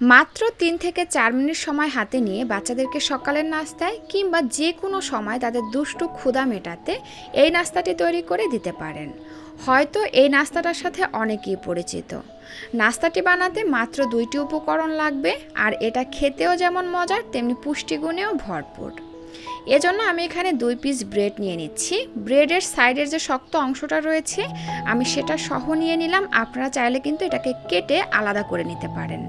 মাত্র তিন থেকে চার মিনিট সময় হাতে নিয়ে বাচ্চাদেরকে সকালের নাস্তায় কিংবা যে কোনো সময় তাদের দুষ্টু ক্ষুধা মেটাতে এই নাস্তাটি তৈরি করে দিতে পারেন। হয়তো এই নাস্তাটার সাথে অনেকেই পরিচিত। নাস্তাটি বানাতে মাত্র দুইটি উপকরণ লাগবে, আর এটা খেতেও যেমন মজার, তেমনি পুষ্টিগুণেও ভরপুর। এজন্য আমি এখানে দুই পিস ব্রেড নিয়ে নিচ্ছি। ব্রেডের সাইডের যে শক্ত অংশটা রয়েছে, আমি সেটা সহ নিয়ে নিলাম। আপনারা চাইলে কিন্তু এটাকে কেটে আলাদা করে নিতে পারেন।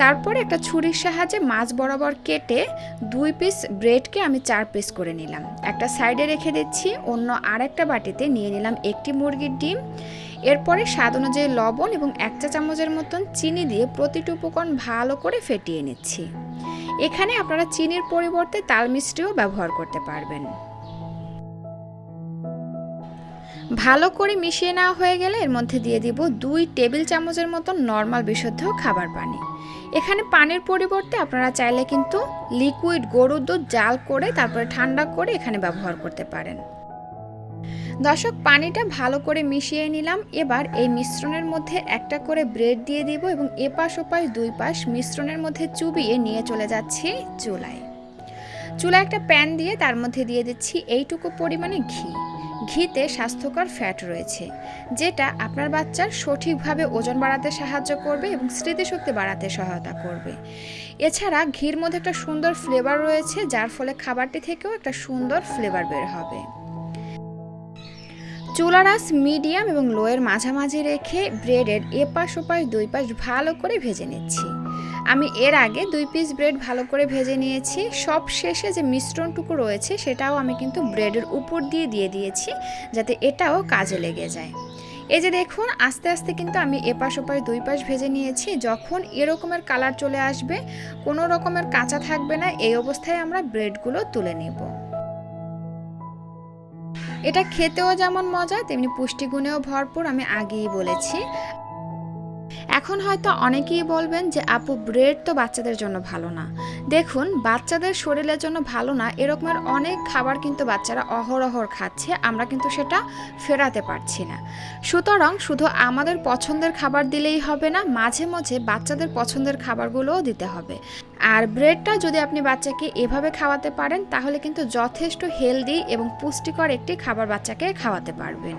তারপর একটা ছুরির সাহায্যে মাছ বরাবর কেটে দুই পিস ব্রেডকে আমি চার পিস করে নিলাম। একটা সাইডে রেখে দিচ্ছি, অন্য আরেকটা বাটিতে নিয়ে নিলাম একটি মুরগির ডিম। এরপরে স্বাদ অনুযায়ী লবণ এবং এক চা চামচের মতন চিনি দিয়ে প্রতিটি উপকরণ ভালো করে ফেটিয়ে নিচ্ছি। এখানে আপনারা চিনির পরিবর্তে তাল মিষ্টিও ব্যবহার করতে পারবেন। ভালো করে মিশিয়ে নেওয়া হয়ে গেলে এর মধ্যে দিয়ে দিব দুই টেবিল চামচের মতো নর্মাল বিশুদ্ধ খাবার পানি। এখানে পানির পরিবর্তে আপনারা চাইলে কিন্তু লিকুইড গরুর দুধ জাল করে তারপরে ঠান্ডা করে এখানে ব্যবহার করতে পারেন। দর্শক, পানিটা ভালো করে মিশিয়ে নিলাম। এবার এই মিশ্রণের মধ্যে একটা করে ব্রেড দিয়ে দিব এবং এপাশ ওপাশ, দুই পাশ মিশ্রণের মধ্যে চুবিয়ে নিয়ে চলে যাচ্ছি চুলায়। চুলায় একটা প্যান দিয়ে তার মধ্যে দিয়ে দিচ্ছি এইটুকু পরিমাণে ঘি। ঘিতে স্বাস্থ্যকর ফ্যাট রয়েছে, যেটা আপনার বাচ্চার সঠিকভাবে ওজন বাড়াতে সাহায্য করবে এবং স্মৃতিশক্তি বাড়াতে সহায়তা করবে। এছাড়া ঘির মধ্যে একটা সুন্দর ফ্লেভার রয়েছে, যার ফলে খাবারটি থেকেও একটা সুন্দর ফ্লেভার বের হবে। চুলারাস মিডিয়াম এবং লোয়ের মাঝামাঝি রেখে ব্রেডের এপাশ ওপাশ দুই পাশ ভালো করে ভেজে নিচ্ছি। আমি এর আগে দুই পিস ব্রেড ভালো করে ভেজে নিয়েছি। সব শেষে যে মিশ্রণটুকু রয়েছে, সেটাও আমি কিন্তু ব্রেডের উপর দিয়ে দিয়ে দিয়েছি, যাতে এটাও কাজে লেগে যায়। এই যে দেখুন, আস্তে আস্তে কিন্তু আমি এপাশ ওপাশ, দুই পাশ ভেজে নিয়েছি। যখন এরকমের কালার চলে আসবে, কোনো রকমের কাঁচা থাকবে না, এই অবস্থায় আমরা ব্রেডগুলো তুলে নেব। এটা খেতেও যেমন মজা, তেমনি পুষ্টিগুণেও ভরপুর, আমি আগেই বলেছি। এখন হয়তো অনেকেই বলবেন যে, আপু ব্রেড তো বাচ্চাদের জন্য ভালো না। দেখুন, বাচ্চাদের শরীরের জন্য ভালো না, এরকমের অনেক খাবার কিন্তু বাচ্চারা অহরহর খাচ্ছে, আমরা কিন্তু সেটা ফেরাতে পারছি না। সুতরাং শুধু আমাদের পছন্দের খাবার দিলেই হবে না, মাঝে মাঝে বাচ্চাদের পছন্দের খাবারগুলোও দিতে হবে। আর ব্রেডটা যদি আপনি বাচ্চাকে এভাবে খাওয়াতে পারেন, তাহলে কিন্তু যথেষ্ট হেলদি এবং পুষ্টিকর একটি খাবার বাচ্চাকে খাওয়াতে পারবেন।